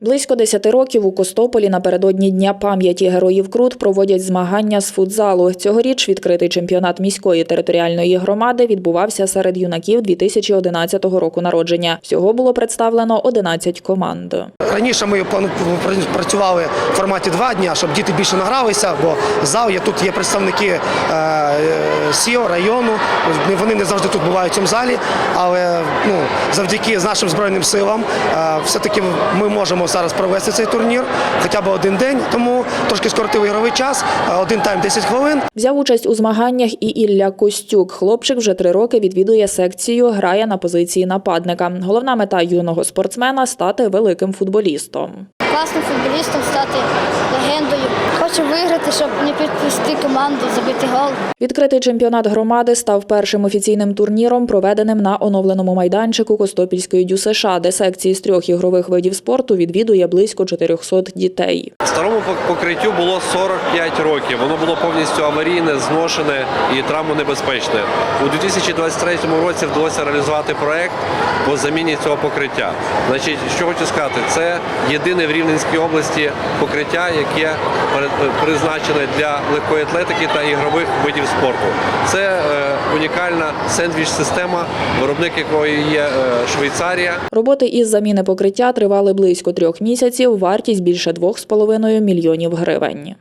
Близько 10 років у Костополі напередодні Дня пам'яті героїв Крут проводять змагання з футзалу. Цьогоріч відкритий чемпіонат міської територіальної громади відбувався серед юнаків 2011 року народження. Всього було представлено 11 команд. Раніше ми працювали в форматі два дні, щоб діти більше награлися, бо зал є тут є представники СІО, району. Вони не завжди тут бувають в цьому залі, але ну, завдяки нашим збройним силам е, все-таки ми можемо зараз провести цей турнір хоча б один день, тому трошки скоротили ігровий час, е, один тайм 10 хвилин. Взяв участь у змаганнях і Ілля Костюк. Хлопчик вже три роки відвідує секцію, грає на позиції нападника. Головна мета юного спортсмена стати великим футболістом. класним футболістом стати легендою. Хочу виграти, щоб не підвести команду, забити гол. Відкритий чемпіонат громади став першим офіційним турніром, проведеним на оновленому майданчику Костопільської ДЮСШ, де секції з трьох ігрових видів спорту відвідує близько 400 дітей. Старому пок- покриттю було 45 років. Воно було повністю аварійне, зношене і травмонебезпечне. У 2023 році вдалося реалізувати проект по заміні цього покриття. Значить, що хочу сказати, це єдине в Рівненській області покриття, яке призначене для легкої атлетики та ігрових видів спорту. Це е, унікальна сендвіч-система, виробник якої є е, Швейцарія. Роботи із заміни покриття тривали близько трьох місяців. Вартість більше 2,5 мільйонів гривень.